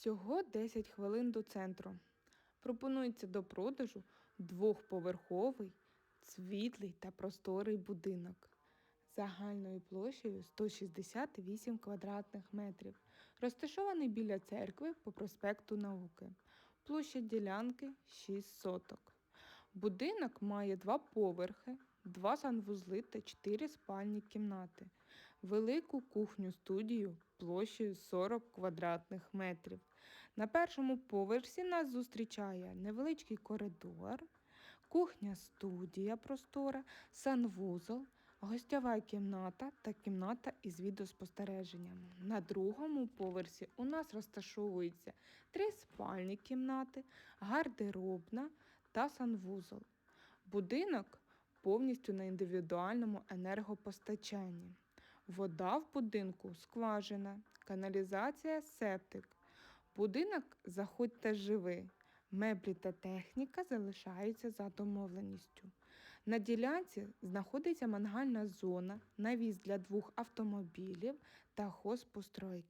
Всього 10 хвилин до центру. Пропонується до продажу двохповерховий, світлий та просторий будинок загальною площею 168 квадратних метрів, розташований біля церкви по проспекту Науки. Площа ділянки 6 соток. Будинок має два поверхи, два санвузли та чотири спальні кімнати, велику кухню-студію площею 40 квадратних метрів. На першому поверсі нас зустрічає невеличкий коридор, кухня-студія простора, санвузол, гостьова кімната та кімната із відеоспостереженням. На другому поверсі у нас розташовуються три спальні кімнати, гардеробна та санвузол. Будинок повністю на індивідуальному енергопостачанні. Вода в будинку скважина, каналізація септик. Будинок заходь та живи. Меблі та техніка залишаються за домовленістю. На ділянці знаходиться мангальна зона, навіс для двох автомобілів та хозпостройки.